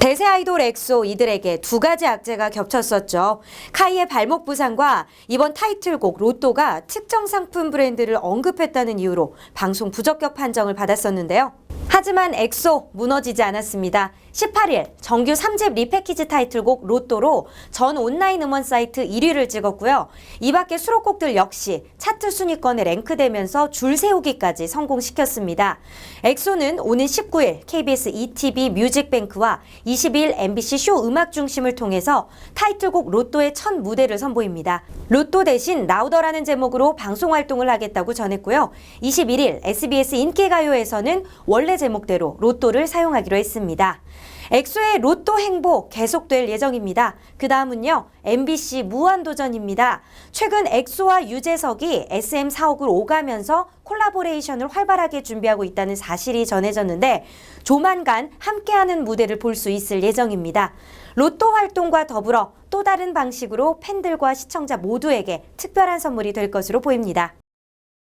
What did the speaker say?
대세 아이돌 엑소 이들에게 두 가지 악재가 겹쳤었죠. 카이의 발목 부상과 이번 타이틀곡 로또가 특정 상품 브랜드를 언급했다는 이유로 방송 부적격 판정을 받았었는데요. 하지만 엑소 무너지지 않았습니다. 18일 정규 3집 리패키지 타이틀곡 로또로 전 온라인 음원 사이트 1위를 찍었고요. 이 밖에 수록곡들 역시 차트 순위권에 랭크되면서 줄 세우기까지 성공시켰습니다. 엑소는 오는 19일 KBS ETV 뮤직뱅크와 22일 MBC 쇼 음악 중심을 통해서 타이틀곡 로또의 첫 무대를 선보입니다. 로또 대신 나우더라는 제목으로 방송 활동을 하겠다고 전했고요. 21일 SBS 인기가요에서는 원래 제목대로 로또를 사용하기로 했습니다. 엑소의 로또 행보 계속될 예정입니다. 그 다음은요, MBC 무한도전입니다. 최근 엑소와 유재석이 SM 사옥을 오가면서 콜라보레이션을 활발하게 준비하고 있다는 사실이 전해졌는데, 조만간 함께하는 무대를 볼 수 있을 예정입니다. 로또 활동과 더불어 또 다른 방식으로 팬들과 시청자 모두에게 특별한 선물이 될 것으로 보입니다.